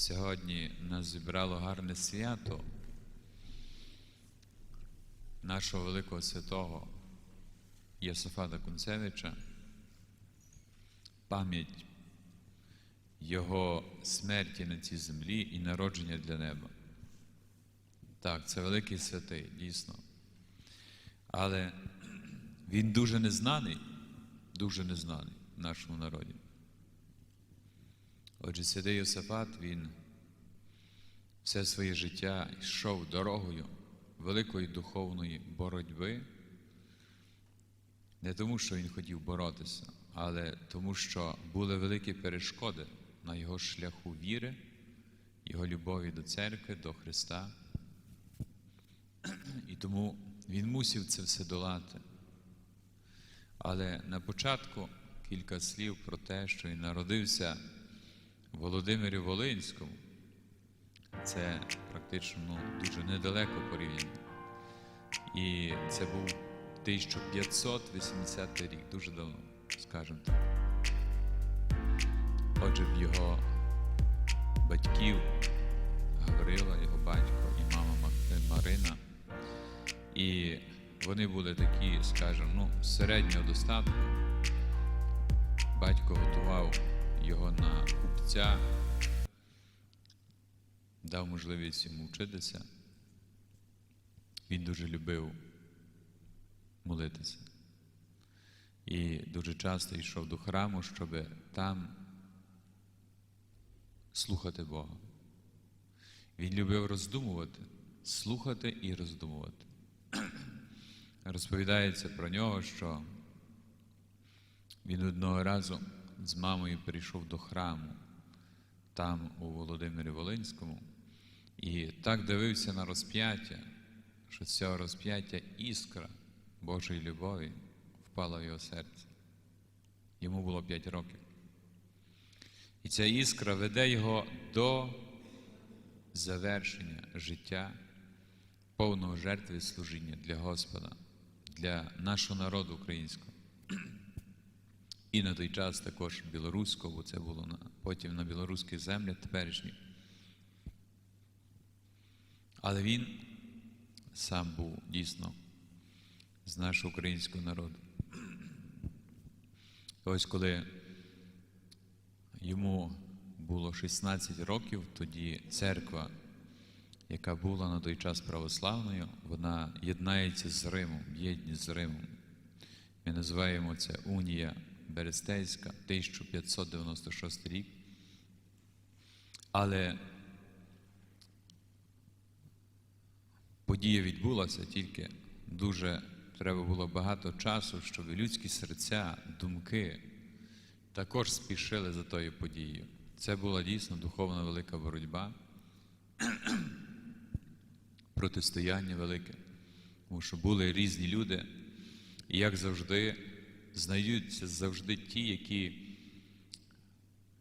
Сьогодні нас зібрало гарне свято нашого великого святого Єсофата Кунцевича, пам'ять Його смерті на цій землі і народження для неба. Так, це великий святий, дійсно. Але він дуже незнаний, дуже незнаний в нашому народі. Отже, святий Йосифат, він все своє життя йшов дорогою великої духовної боротьби, не тому, що він хотів боротися, але тому, що були великі перешкоди на його шляху віри, його любові до церкви, до Христа. І тому він мусив це все долати. Але на початку кілька слів про те, що він народився Володимирі Волинському. Це практично ну, дуже недалеко порівняно. І це був 1580 рік, дуже давно, скажімо так. Отже, в його батьків Гаврила, його батько і мама Марина. І вони були такі, скажімо, ну, середнього достатку. Батько готував його на купця, дав можливість йому вчитися. Він дуже любив молитися. І дуже часто йшов до храму, щоб там слухати Бога. Він любив роздумувати, слухати і роздумувати. Розповідається про нього, що він одного разу з мамою прийшов до храму, там, у Володимирі Волинському, і так дивився на розп'яття, що з цього розп'яття іскра Божої любові впала в його серце. Йому було 5 років. І ця іскра веде його до завершення життя, повного жертви служіння для Господа, для нашого народу українського. І на той час також білоруського, це було на, потім на білоруських землях теперішніх. Але він сам був дійсно з нашого українського народу. Ось коли йому було 16 років, тоді церква, яка була на той час православною, вона єднається з Римом, єдність з Римом. Ми називаємо це Унія Берестейська, 1596 рік. Але подія відбулася тільки дуже треба було багато часу, щоб людські серця, думки також спішили за тою подією. Це була дійсно духовна велика боротьба, протистояння велике, тому що були різні люди, і як завжди, знайдуться завжди ті, які,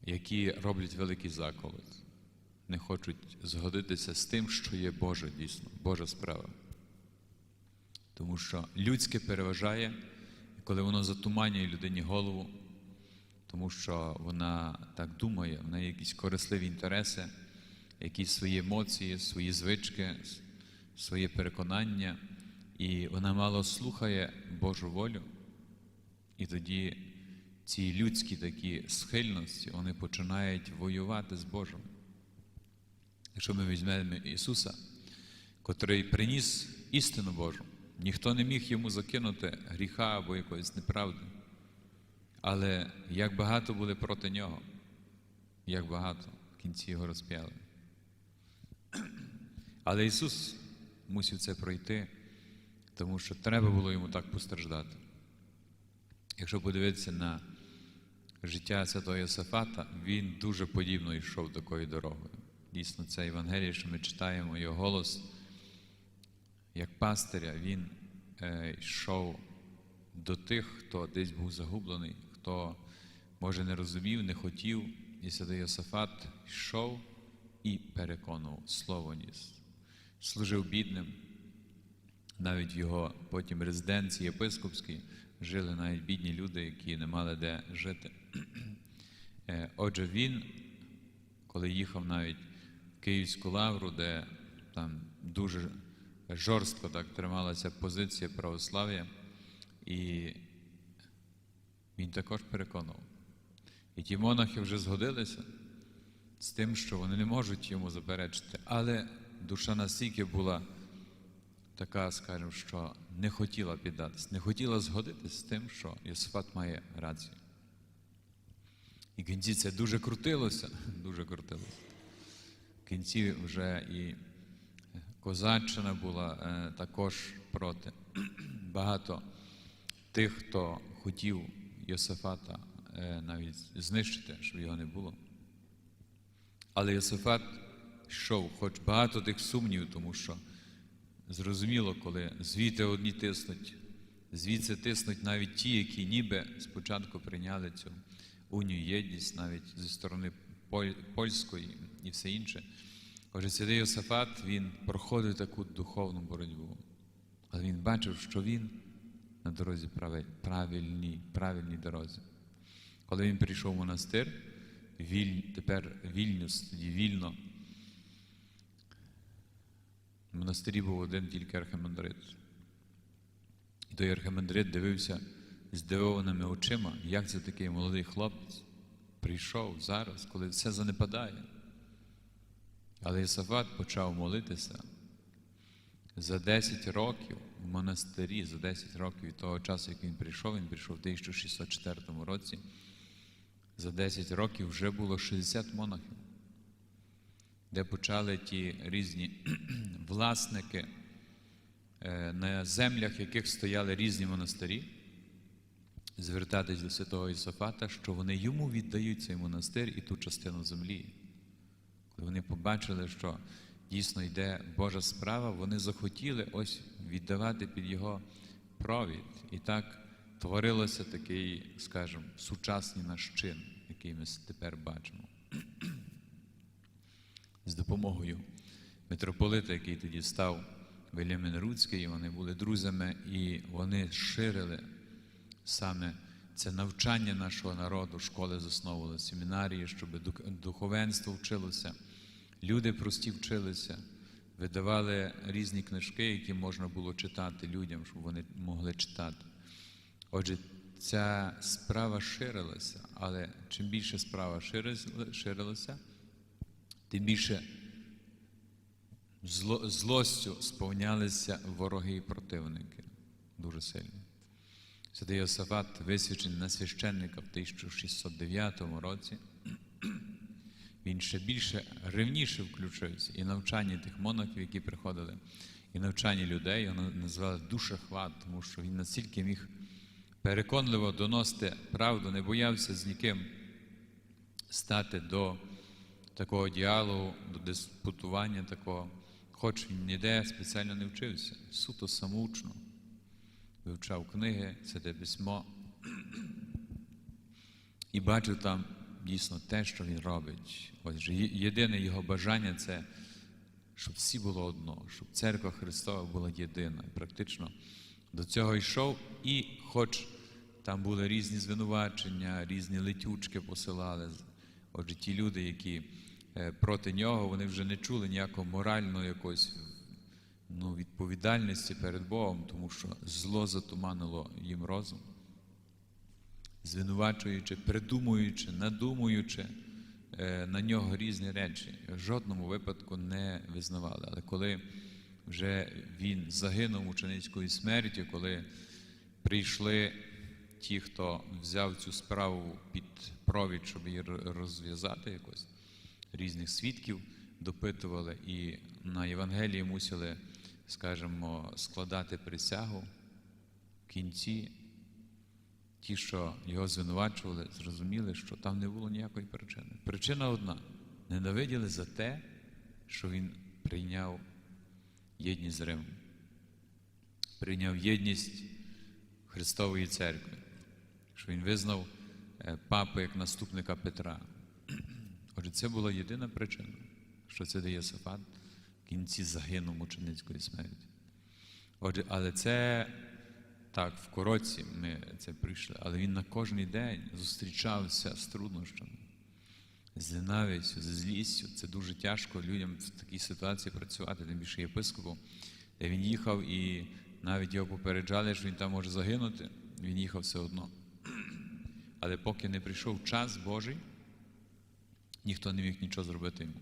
які роблять великий заколот, не хочуть згодитися з тим, що є Боже дійсно, Божа справа. Тому що людське переважає, коли воно затуманює людині голову, тому що вона так думає, в неї якісь корисливі інтереси, якісь свої емоції, свої звички, своє переконання, і вона мало слухає Божу волю. І тоді ці людські такі схильності вони починають воювати з Божим. Якщо ми візьмемо Ісуса, котрий приніс істину Божу, ніхто не міг йому закинути гріха або якоїсь неправди. Але як багато були проти нього, як багато в кінці його розп'яли. Але Ісус мусив це пройти, тому що треба було йому так постраждати. Якщо подивитися на життя святого Йосифата, він дуже подібно йшов такою дорогою. Дійсно, це Євангеліє, що ми читаємо, його голос, як пастиря, він е, йшов до тих, хто десь був загублений, хто, може, не розумів, не хотів. І святий Йосифат йшов і переконував, слово ніс, служив бідним. Навіть його потім резиденції єпископській жили навіть бідні люди, які не мали де жити. Е, Отже, він коли їхав навіть в Київську лавру, де там дуже жорстко так трималася позиція православ'я, і він також переконував. І ті монахи вже згодилися з тим, що вони не можуть йому заперечити. Але душа настільки була така, скажімо, що не хотіла піддатись, не хотіла згодитися з тим, що Йосифат має рацію. І в кінці це дуже крутилося, дуже крутилося. В кінці вже і Козаччина була е, також проти. Багато тих, хто хотів Йосифата е, навіть знищити, щоб його не було. Але Йосифат йшов, хоч багато тих сумнівів, тому що зрозуміло, коли звідти одні тиснуть, звідси тиснуть навіть ті, які ніби спочатку прийняли цю унію, єдність навіть зі сторони польської і все інше. Отже, святий Йосифат, він проходив таку духовну боротьбу, але він бачив, що він на дорозі правильній, правильній дорозі. Коли він прийшов в монастир, віль, тепер Вільнюс, тоді вільно. Монастирі був один тільки архимандрит. І той архимандрит дивився здивованими очима, як це такий молодий хлопець прийшов зараз, коли все занепадає. Але Ісафат почав молитися за 10 років в монастирі, за 10 років від того часу, як він прийшов, він прийшов в 1604 році. За 10 років вже було 60 монахів, де почали ті різні власники, е, на землях яких стояли різні монастирі, звертатись до святого Ісофата, що вони йому віддають цей монастир і ту частину землі. Коли вони побачили, що дійсно йде Божа справа, вони захотіли ось віддавати під його провід. І так творилося такий, скажімо, сучасний наш чин, який ми тепер бачимо. З допомогою митрополита, який тоді став Вельямен Руцький, вони були друзями, і вони ширили саме це навчання нашого народу, школи засновували, семінарії, щоб духовенство вчилося, люди прості вчилися, видавали різні книжки, які можна було читати людям, щоб вони могли читати. Отже, ця справа ширилася, але чим більше справа ширилася, тим більше зло, злостю сповнялися вороги і противники дуже сильно. Святий Йосафат висвячений на священника в 1609 році. Він ще більше ревніше включився і навчання тих монахів, які приходили, і навчання людей, його назвали душахват, тому що він настільки міг переконливо доносити правду, не боявся з ніким стати до такого діалогу, до диспутування такого, хоч він ніде спеціально не вчився, суто самоучно вивчав книги, святе письмо і бачив там дійсно те, що він робить. Отже, єдине його бажання це, щоб всі було одно, щоб церква Христова була єдина. Практично до цього йшов, і хоч там були різні звинувачення, різні летючки посилали. Отже, ті люди, які проти нього, вони вже не чули ніякого морального якогось ну, відповідальності перед Богом, тому що зло затуманило їм розум, звинувачуючи, придумуючи, надумуючи е, на нього різні речі, в жодному випадку не визнавали. Але коли вже він загинув мученицькою смертю, коли прийшли ті, хто взяв цю справу під провід, щоб її розв'язати якось, різних свідків допитували і на Євангелії мусили, скажімо, складати присягу в кінці. Ті, що його звинувачували, зрозуміли, що там не було ніякої причини. Причина одна: ненавиділи за те, що він прийняв єдність з Римом, прийняв єдність Христової церкви, що він визнав е, папу як наступника Петра. Отже, це була єдина причина, що це дає Сафат в кінці загинув мученицької смерті. Отже, але це так, в коротці ми це прийшли, але він на кожний день зустрічався з труднощами, з ненавистю, з злістю. Це дуже тяжко людям в такій ситуації працювати, тим більше єпископу. Де він їхав і навіть його попереджали, що він там може загинути, він їхав все одно. Але поки не прийшов час Божий, ніхто не міг нічого зробити йому.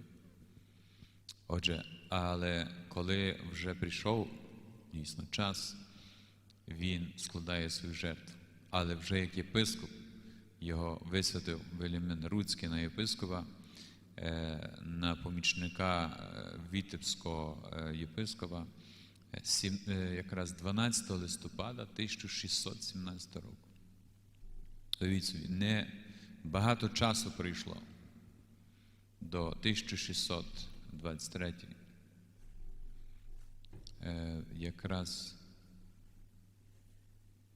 Отже, але коли вже прийшов дійсно час, він складає свою жертву. Але вже як єпископ його висвятив Велімин Руцький на єпископа, е, на помічника е, Вітебського е, єпископа, якраз 12 листопада 1617 року. Уявіть собі, не багато часу прийшло до 1623. Е, якраз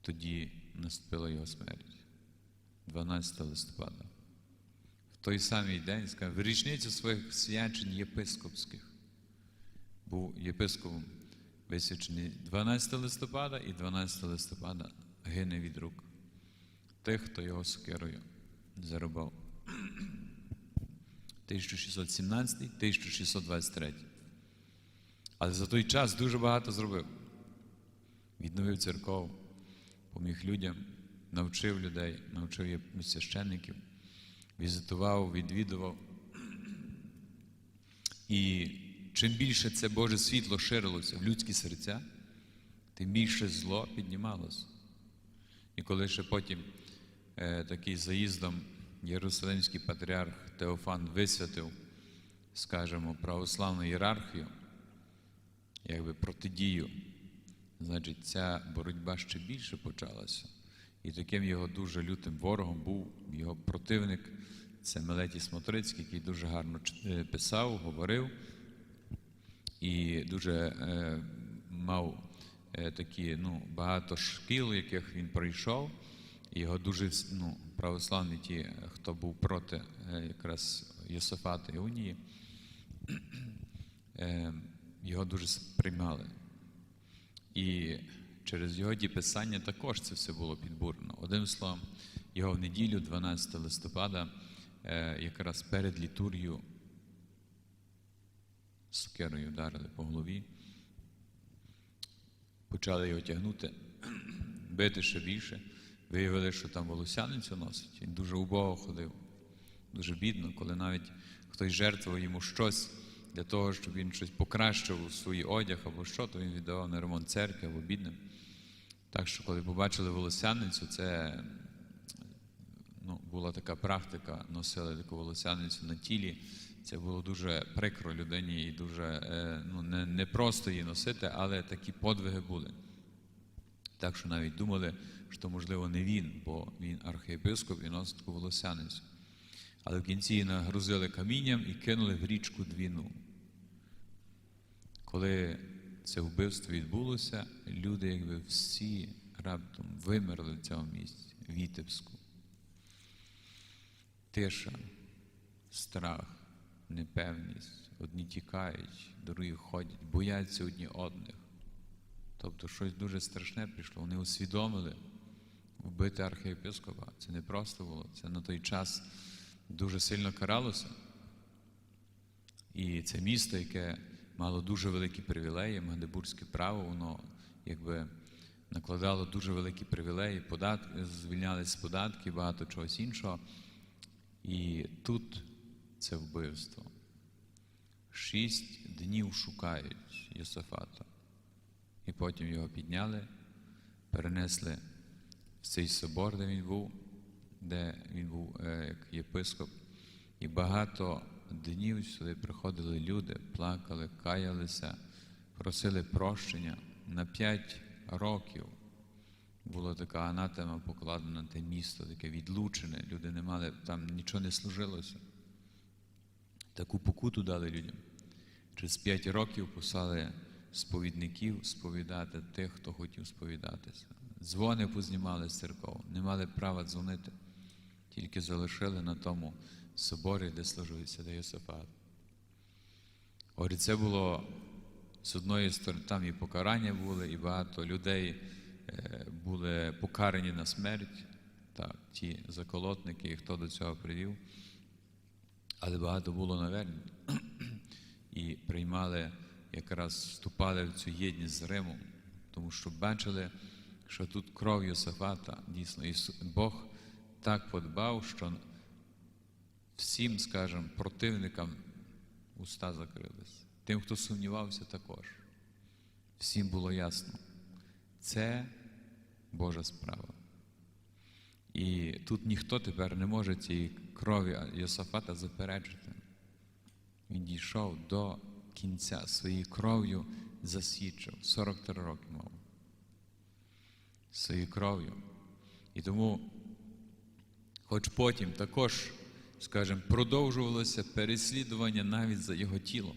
тоді наступила його смерть, 12 листопада. В той самий день, скажімо, в річницю своїх свячень єпископських був єпископом висвячений 12 листопада і 12 листопада гине від рук тих, хто його сокирою зарубав. 1617, 1623. Але за той час дуже багато зробив. Відновив церков, поміг людям, навчив людей, навчив священників, візитував, відвідував. І чим більше це Боже світло ширилося в людські серця, тим більше зло піднімалося. І коли ще потім е, такий заїздом Єрусалимський патріарх Теофан висвятив, скажімо, православну ієрархію, якби протидію, значить, ця боротьба ще більше почалася. І таким його дуже лютим ворогом був його противник, це Мелетій Смотрицький, який дуже гарно е, писав, говорив і дуже е, мав е, такі ну, багато шкіл, яких він пройшов. Його дуже ну, православні ті, хто був проти е, якраз Йосифата і Унії, е, його дуже сприймали. І через його ті писання також це все було підбурено. Одним словом, його в неділю, 12 листопада, е, якраз перед літургією сокирою вдарили по голові, почали його тягнути, бити ще більше. Виявили, що там волосяницю носить. Він дуже убого ходив, дуже бідно, коли навіть хтось жертвував йому щось для того, щоб він щось покращив у свій одяг або що, то він віддавав на ремонт церкви або бідним. Так що, коли побачили волосяницю, це ну, була така практика, носили таку волосяницю на тілі. Це було дуже прикро людині і дуже е, ну, не, не її носити, але такі подвиги були. Так що навіть думали, що можливо не він, бо він архієпископ і носить таку волосяницю. Але в кінці її нагрузили камінням і кинули в річку Двіну. Коли це вбивство відбулося, люди якби всі раптом вимерли в цьому місці, Вітебську. Тиша, страх, непевність. Одні тікають, другі ходять, бояться одні одних. Тобто щось дуже страшне прийшло. Вони усвідомили вбити архієпископа. Це не просто було. Це на той час дуже сильно каралося. І це місто, яке мало дуже великі привілеї, Магдебурзьке право, воно якби накладало дуже великі привілеї, податки, звільнялись з податків, багато чогось іншого. І тут це вбивство. Шість днів шукають Йосафата. І потім його підняли, перенесли в цей собор, де він був, де він був е, як єпископ. І багато днів сюди приходили люди, плакали, каялися, просили прощення. На п'ять років була така анатема покладена на те місто, таке відлучене. Люди не мали, там нічого не служилося. Таку покуту дали людям. Через п'ять років послали сповідників сповідати тих, хто хотів сповідатися. Дзвони познімали з церков, не мали права дзвонити, тільки залишили на тому соборі, де служив святий Йосифат. Отже, це було з одної сторони, там і покарання були, і багато людей е, були покарані на смерть, так, ті заколотники, і хто до цього привів. Але багато було навернень і приймали, якраз вступали в цю єдність з Римом, тому що бачили, що тут кров Йосафата, дійсно, Ісу- Бог так подбав, що всім, скажімо, противникам уста закрились. Тим, хто сумнівався, також. Всім було ясно. Це Божа справа. І тут ніхто тепер не може цієї крові Йосафата заперечити. Він дійшов до кінця своєю кров'ю засвідчив. 43 роки мав. Своєю кров'ю. І тому, хоч потім також, скажімо, продовжувалося переслідування навіть за його тілом.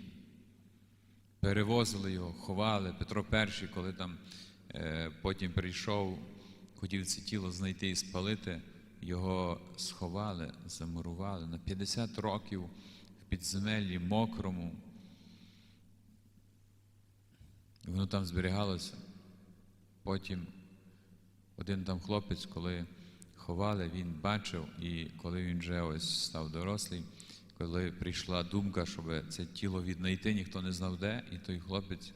Перевозили його, ховали. Петро І, коли там е, потім прийшов, хотів це тіло знайти і спалити, його сховали, замурували на 50 років в підземеллі мокрому. Воно там зберігалося. Потім один там хлопець, коли ховали, він бачив, і коли він вже ось став дорослий, коли прийшла думка, щоб це тіло віднайти, ніхто не знав де, і той хлопець,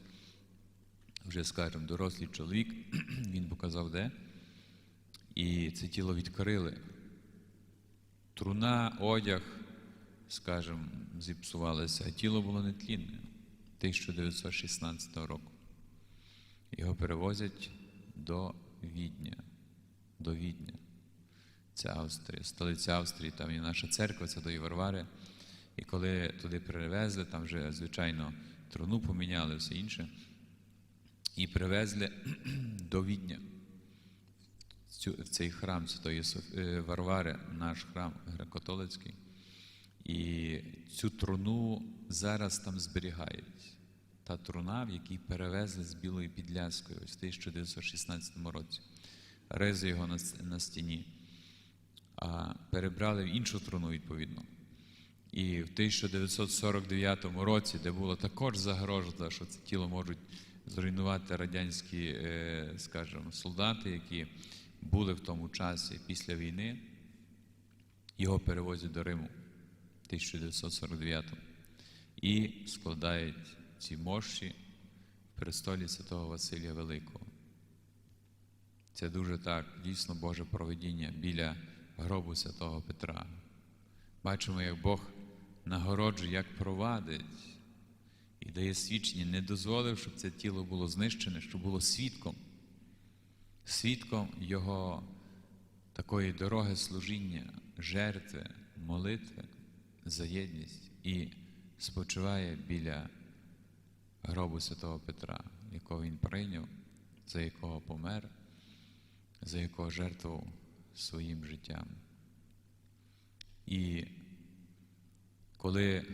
вже скажімо, дорослий чоловік, він показав де, і це тіло відкрили. Труна, одяг, скажімо, зіпсувалися, а тіло було нетлінне 1916 року. Його перевозять до Відня. До Відня. Це Австрія, столиця Австрії, там є наша церква, це до Варвари. І коли туди перевезли, там вже, звичайно, труну поміняли, все інше. І привезли до Відня. В цей храм Святої е, Варвари, наш храм греко-католицький. І цю труну зараз там зберігають. Та труна, в якій перевезли з Білої Підляської ось в 1916 році. Ризи його на, на стіні, а перебрали в іншу труну відповідно. І в 1949 році, де було також загроза, що це тіло можуть зруйнувати радянські, е, скажімо, солдати, які були в тому часі після війни, його перевозять до Риму в 1949 і складають ці мощі в престолі святого Василія Великого. Це дуже так, дійсно Боже проведіння біля гробу святого Петра. Бачимо, як Бог нагороджує, як провадить і дає свідчення, не дозволив, щоб це тіло було знищене, щоб було свідком, свідком Його такої дороги служіння, жертви, молитви за єдність і спочиває біля гробу святого Петра, якого він прийняв, за якого помер, за якого жертвував своїм життям. І коли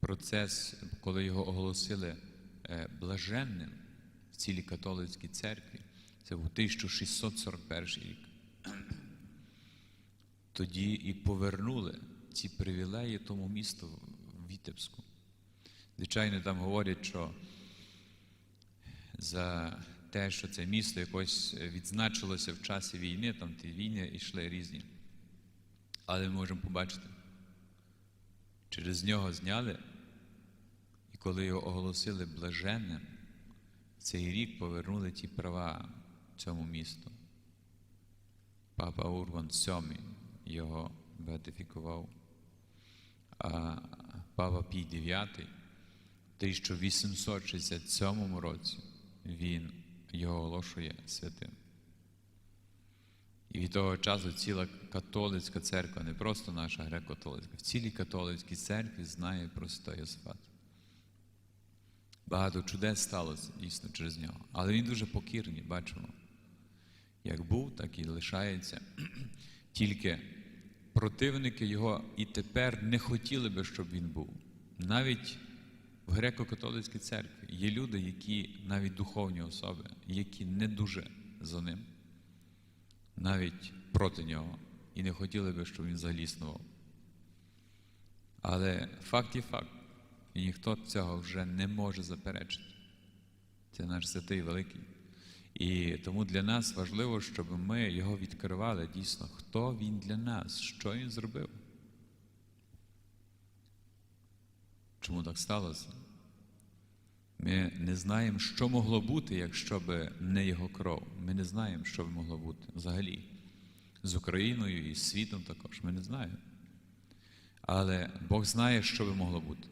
процес, коли його оголосили е, блаженним в цілій католицькій церкві, це був 1641 рік. Тоді і повернули ці привілеї тому місту в Вітебську. Звичайно, там говорять, що за те, що це місто якось відзначилося в часі війни, там ті війни йшли різні. Але ми можемо побачити, через нього зняли, і коли його оголосили блаженним, цей рік повернули ті права цьому місту. Папа Урбан VII його беатифікував, а Папа Пій IX 1867 році він його оголошує святим. І від того часу ціла католицька церква, не просто наша греко-католицька, в цілій католицькій церкві знає про святого Йосифата. Багато чудес сталося дійсно через нього. Але він дуже покірний, бачимо. Як був, так і лишається. Тільки противники його і тепер не хотіли би, щоб він був. Навіть в греко-католицькій церкві є люди, які навіть духовні особи, які не дуже за ним, навіть проти нього, і не хотіли би, щоб він взагалі існував. Але факт є факт, і ніхто цього вже не може заперечити. Це наш святий великий. І тому для нас важливо, щоб ми його відкривали дійсно, хто він для нас, що він зробив. Чому так сталося? Ми не знаємо, що могло бути, якщо б не його кров. Ми не знаємо, що б могло бути взагалі. З Україною і з світом також. Ми не знаємо. Але Бог знає, що би могло бути.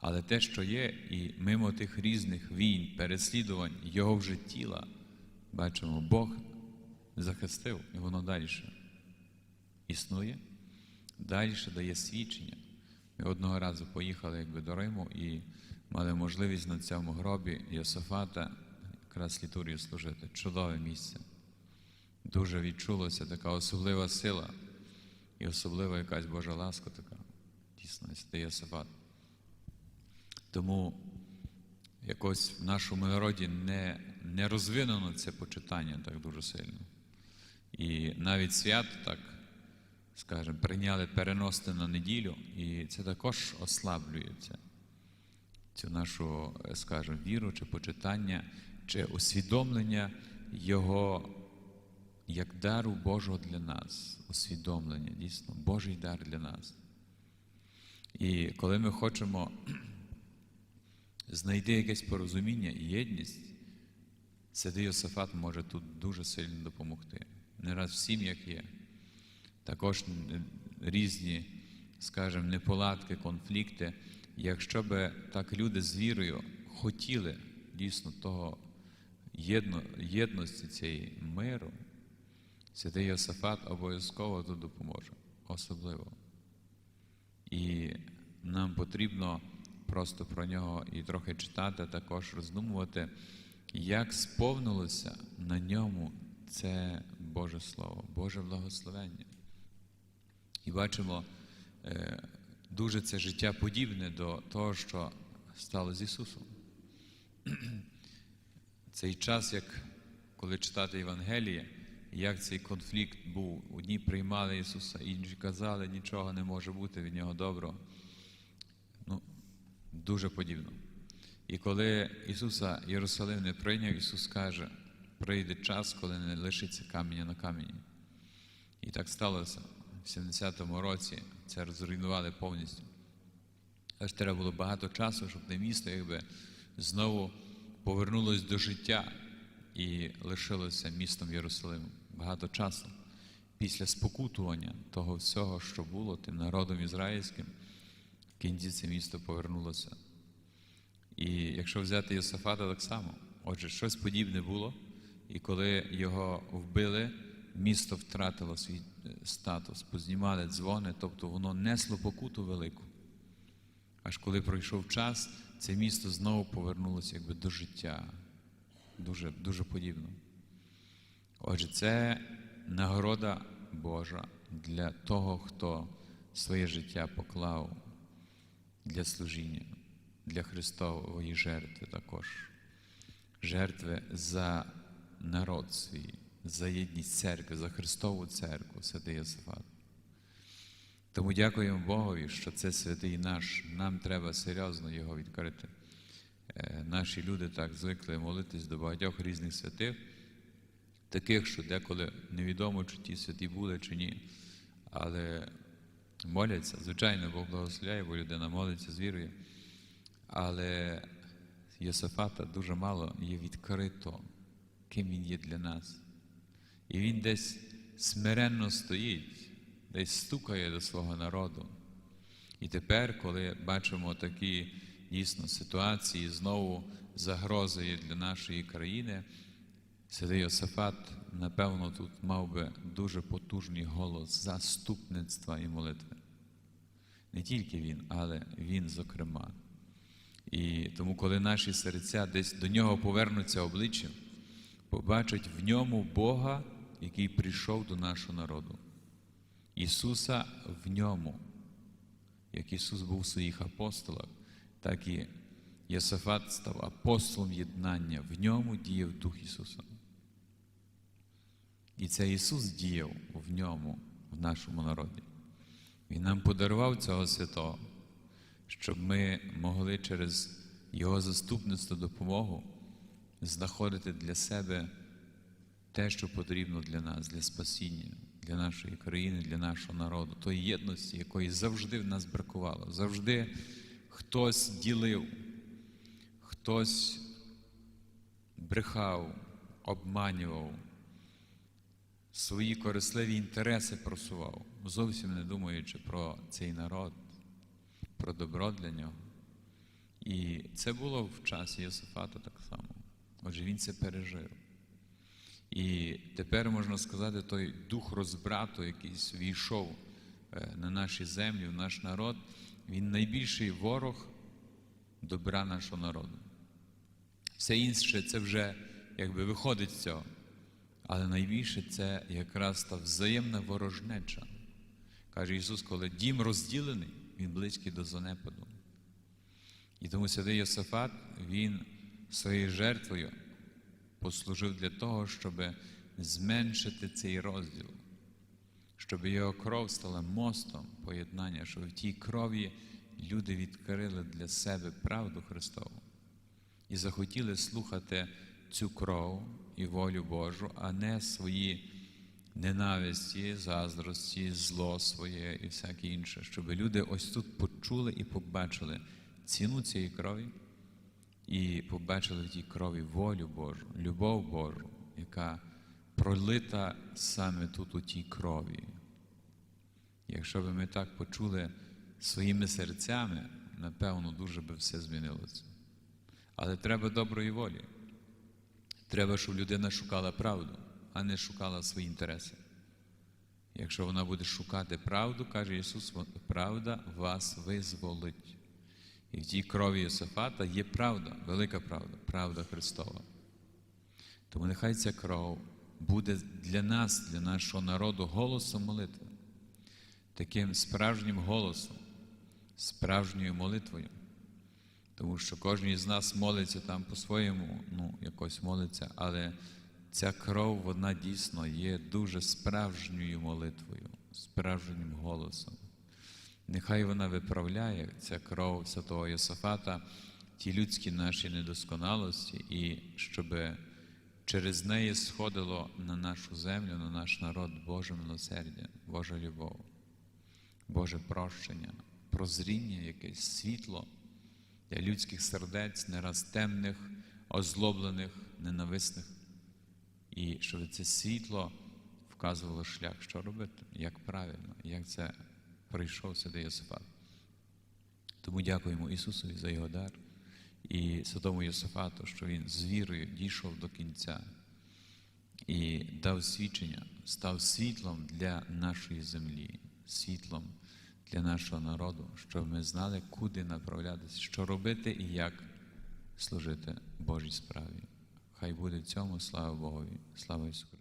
Але те, що є, і мимо тих різних війн, переслідувань, його вже тіла, бачимо, Бог захистив, і воно далі існує, далі дає свідчення. Ми одного разу поїхали якби, до Риму і мали можливість на цьому гробі Йосифата якраз літургію служити. Чудове місце. Дуже відчулося така особлива сила і особлива якась Божа ласка така. Дійсно, святий Йосифат. Тому якось в нашому народі не, не розвинено це почитання так дуже сильно. І навіть свято так, скажімо, прийняли переносити на неділю, і це також ослаблює це, цю нашу, е, скажімо, віру чи почитання, чи усвідомлення Його як дару Божого для нас, усвідомлення, дійсно, Божий дар для нас. І коли ми хочемо знайти якесь порозуміння і єдність, Святий Йосифат може тут дуже сильно допомогти. Не раз в сім'ях є. Також різні, скажімо, неполадки, конфлікти. Якщо би так люди з вірою хотіли дійсно того єдно, єдності цієї миру, Святий Йосифат обов'язково тут допоможе, особливо. І нам потрібно просто про нього і трохи читати, також роздумувати, як сповнилося на ньому це Боже Слово, Боже благословення. І бачимо, е, дуже це життя подібне до того, що стало з Ісусом. Цей час, як коли читати Євангеліє, як цей конфлікт був. Одні приймали Ісуса, інші казали, нічого не може бути від Нього доброго. Ну, дуже подібно. І коли Ісуса Єрусалим не прийняв, Ісус каже, прийде час, коли не лишиться каменя на камені. І так сталося. В 70-му році це розруйнували повністю. Аж треба було багато часу, щоб те місто якби знову повернулось до життя і лишилося містом Єрусалимом. Багато часу. Після спокутування того всього, що було тим народом ізраїльським, в кінці це місто повернулося. І якщо взяти Йосифата так само, отже, щось подібне було, і коли його вбили, місто втратило свій е, статус, познімали дзвони, тобто воно несло покуту велику. Аж коли пройшов час, це місто знову повернулося якби до життя. Дуже, дуже подібно. Отже, це нагорода Божа для того, хто своє життя поклав для служіння, для Христової жертви також. Жертви за народ свій, за єдність церкви, за Христову церкву, святий Йосифат. Тому дякуємо Богові, що це святий наш. Нам треба серйозно його відкрити. Е, Наші люди так звикли молитись до багатьох різних святих, таких, що деколи невідомо, чи ті святі були, чи ні. Але моляться, звичайно, Бог благословляє, бо людина молиться з вірою. Але Йосифата дуже мало є відкрито, ким він є для нас. І він десь смиренно стоїть, десь стукає до свого народу. І тепер, коли бачимо такі дійсно ситуації, знову загрози для нашої країни, Святий Йосифат, напевно, тут мав би дуже потужний голос заступництва і молитви. Не тільки він, але він, зокрема. І тому, коли наші серця десь до нього повернуться обличчям, побачать в ньому Бога, який прийшов до нашого народу. Ісуса в ньому, як Ісус був у своїх апостолах, так і Єсафат став апостолом єднання, в ньому діяв Дух Ісуса. І це Ісус діяв в ньому, в нашому народі. Він нам подарував цього святого, щоб ми могли через Його заступництво допомогу знаходити для себе те, що потрібно для нас, для спасіння, для нашої країни, для нашого народу, тої єдності, якої завжди в нас бракувало. Завжди хтось ділив, хтось брехав, обманював, свої корисливі інтереси просував, зовсім не думаючи про цей народ, про добро для нього. І це було в часі Йосифата так само. Отже, він це пережив. І тепер можна сказати, той дух розбрату, який війшов е, на наші землі, в наш народ, він найбільший ворог добра нашого народу. Все інше це вже якби виходить з цього. Але найбільше це якраз та взаємна ворожнеча. Каже Ісус, коли дім розділений, він близький до занепаду. І тому святий Йосифат, він своєю жертвою послужив для того, щоб зменшити цей розділ, щоб його кров стала мостом поєднання, щоб в тій крові люди відкрили для себе правду Христову і захотіли слухати цю кров і волю Божу, а не свої ненависті, заздрості, зло своє і всяке інше, щоб люди ось тут почули і побачили ціну цієї крові і побачили в тій крові волю Божу, любов Божу, яка пролита саме тут у тій крові. Якщо б ми так почули своїми серцями, напевно, дуже би все змінилося. Але треба доброї волі. Треба, щоб людина шукала правду, а не шукала свої інтереси. Якщо вона буде шукати правду, каже Ісус, правда вас визволить. І в тій крові Йосифата є правда, велика правда, правда Христова. Тому нехай ця кров буде для нас, для нашого народу, голосом молитви, таким справжнім голосом, справжньою молитвою. Тому що кожен із нас молиться там по-своєму, ну, якось молиться, але ця кров, вона дійсно є дуже справжньою молитвою, справжнім голосом. Нехай вона виправляє ця кров святого Йосифата, ті людські наші недосконалості, і щоб через неї сходило на нашу землю, на наш народ Боже милосердя, Божа любов, Боже прощення, прозріння, якесь світло для людських сердець, не раз темних, озлоблених, ненависних, і щоб це світло вказувало шлях, що робити, як правильно, як це прийшов сюди Йосифат. Тому дякуємо Ісусові за його дар і святому Йосифату, що Він з вірою дійшов до кінця і дав свідчення, став світлом для нашої землі, світлом для нашого народу, щоб ми знали, куди направлятися, що робити і як служити Божій справі. Хай буде в цьому слава Богові, слава Ісусу.